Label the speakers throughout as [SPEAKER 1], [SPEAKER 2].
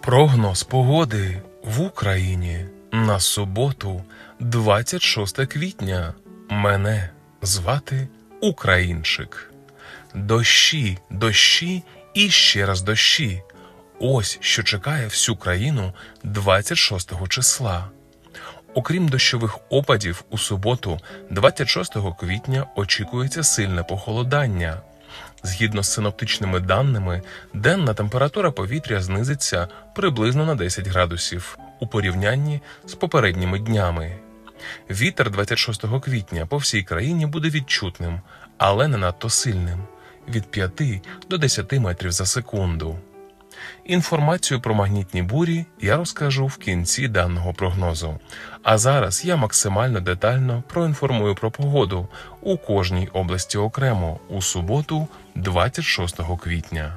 [SPEAKER 1] Прогноз погоди в Україні на суботу, 26 квітня. Мене звати Українчик. Дощі, дощі і ще раз дощі. Ось що чекає всю країну 26 числа. Окрім дощових опадів, у суботу, 26 квітня, очікується сильне похолодання. Згідно з синоптичними даними, денна температура повітря знизиться приблизно на 10 градусів у порівнянні з попередніми днями. Вітер 26 квітня по всій країні буде відчутним, але не надто сильним від 5 до 10 метрів за секунду. Інформацію про магнітні бурі я розкажу в кінці даного прогнозу. А зараз я максимально детально проінформую про погоду у кожній області окремо у суботу, 26 квітня.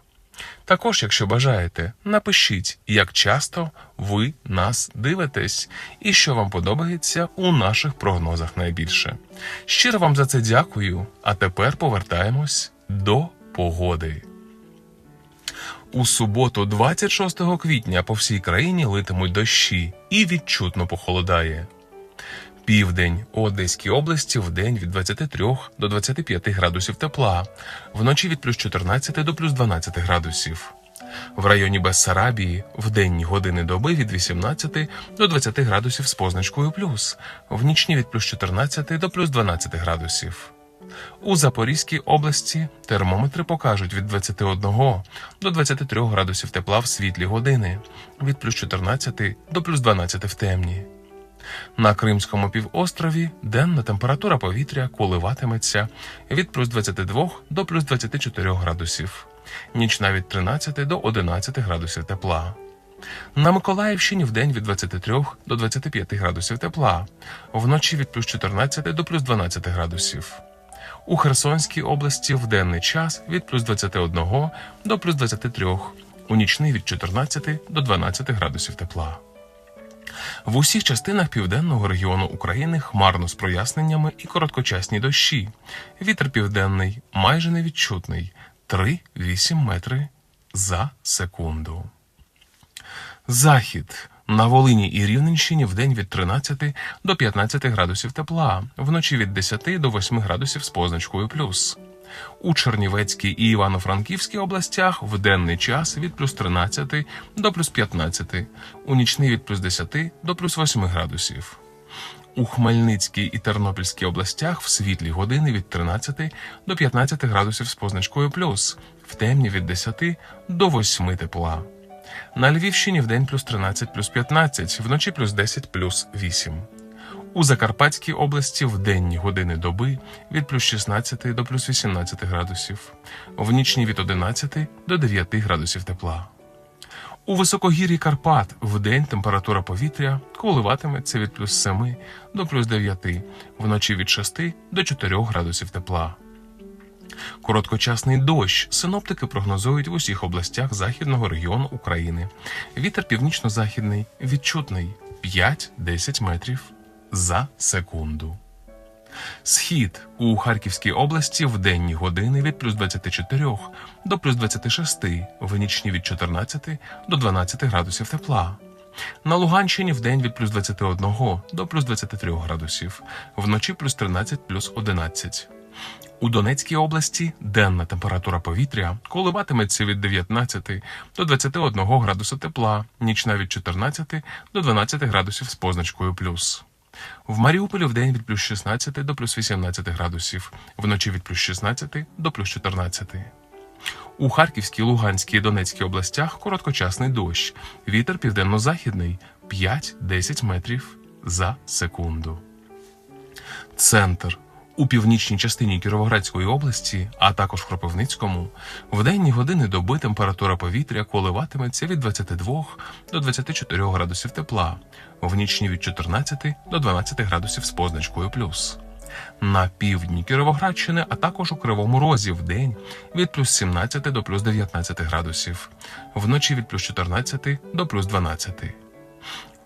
[SPEAKER 1] Також, якщо бажаєте, напишіть, як часто ви нас дивитесь і що вам подобається у наших прогнозах найбільше. Щиро вам за це дякую. А тепер повертаємось до погоди. У суботу, 26 квітня, по всій країні литимуть дощі і відчутно похолодає. Південь у Одеській області в день від 23 до 25 градусів тепла, вночі від плюс 14 до плюс 12 градусів. В районі Бессарабії в денні години доби від 18 до 20 градусів з позначкою плюс, в нічні від плюс 14 до плюс 12 градусів. У Запорізькій області термометри покажуть від 21 до 23 градусів тепла в світлі години, від плюс 14 до плюс 12 в темні. На Кримському півострові денна температура повітря коливатиметься від плюс 22 до плюс 24 градусів, нічна від 13 до 11 градусів тепла. На Миколаївщині в день від 23 до 25 градусів тепла, вночі від плюс 14 до плюс 12 градусів. У Херсонській області в денний час від плюс 21 до плюс 23, у нічний від 14 до 12 градусів тепла. В усіх частинах південного регіону України хмарно з проясненнями і короткочасні дощі. Вітер південний майже невідчутний 3-8 метри за секунду. Захід на Волині і Рівненщині в день від 13 до 15 градусів тепла, вночі від 10 до 8 градусів з позначкою плюс. У Чернівецькій і Івано-Франківській областях в денний час від плюс 13 до плюс 15, у нічний від плюс 10 до плюс 8 градусів. У Хмельницькій і Тернопільській областях в світлі години від 13 до 15 градусів з позначкою плюс, в темні від 10 до 8 тепла. На Львівщині в день плюс 13 плюс 15, вночі плюс 10 плюс 8. У Закарпатській області в денні години доби від плюс 16 до плюс 18 градусів, в нічні від 11 до 9 градусів тепла. У високогір'ї Карпат в день температура повітря коливатиметься від плюс 7 до плюс 9, вночі від 6 до 4 градусів тепла. Короткочасний дощ синоптики прогнозують в усіх областях західного регіону України. Вітер північно-західний відчутний 5-10 метрів за секунду. Схід у Харківській області в денні години від плюс 24 до плюс 26, в нічні від 14 до 12 градусів тепла. На Луганщині в день від плюс 21 до плюс 23 градусів, вночі плюс 13 плюс 11. У Донецькій області денна температура повітря коливатиметься від 19 до 21 градуса тепла, нічна від 14 до 12 градусів з позначкою плюс. В Маріуполі в день від плюс 16 до плюс 18 градусів, вночі від плюс 16 до плюс 14. У Харківській, Луганській і Донецькій областях короткочасний дощ. Вітер південно-західний 5-10 метрів за секунду. Центр. У північній частині Кіровоградської області, а також в Кропивницькому, в денні години доби температура повітря коливатиметься від 22 до 24 градусів тепла, в нічні від 14 до 12 градусів з позначкою плюс. На півдні Кіровоградщини, а також у Кривому Розі в день від плюс 17 до плюс 19 градусів, вночі від плюс 14 до плюс 12.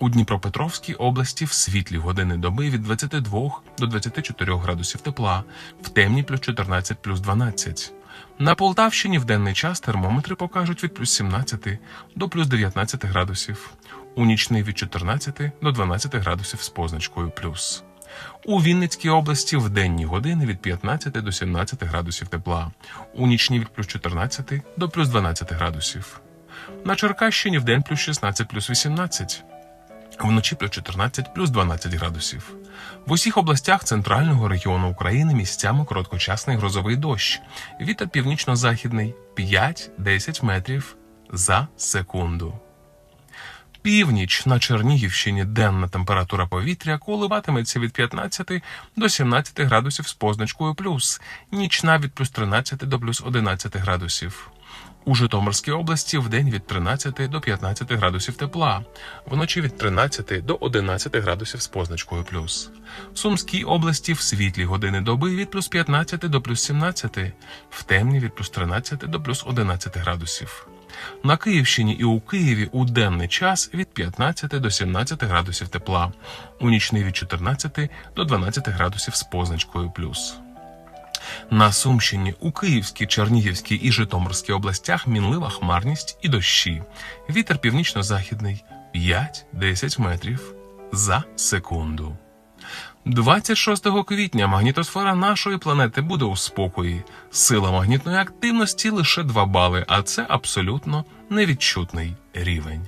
[SPEAKER 1] У Дніпропетровській області в світлі години доби від 22 до 24 градусів тепла, в темні плюс 14 плюс 12. На Полтавщині в денний час термометри покажуть від плюс 17 до плюс 19 градусів, у нічний від 14 до 12 градусів з позначкою плюс. У Вінницькій області в денні години від 15 до 17 градусів тепла, у нічні від плюс 14 до плюс 12 градусів. На Черкащині в день плюс 16 плюс 18. Вночі плюс 14 плюс 12 градусів. В усіх областях центрального регіону України місцями короткочасний грозовий дощ. Вітер північно-західний 5-10 метрів за секунду. Північ на Чернігівщині денна температура повітря коливатиметься від 15 до 17 градусів з позначкою плюс, нічна від плюс 13 до плюс 11 градусів. У Житомирській області в день від 13 до 15 градусів тепла, вночі від 13 до 11 градусів з позначкою плюс. В Сумській області в світлі години доби від плюс 15 до плюс 17, в темні від плюс 13 до плюс 11 градусів. На Київщині і у Києві у денний час від 15 до 17 градусів тепла, у нічний від 14 до 12 градусів з позначкою плюс. На Сумщині у Київській, Чернігівській і Житомирській областях мінлива хмарність і дощі. Вітер північно-західний 5-10 метрів за секунду. 26 квітня магнітосфера нашої планети буде у спокої. Сила магнітної активності лише 2 бали, а це абсолютно невідчутний рівень.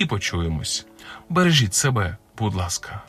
[SPEAKER 1] і почуємось. Бережіть себе, будь ласка.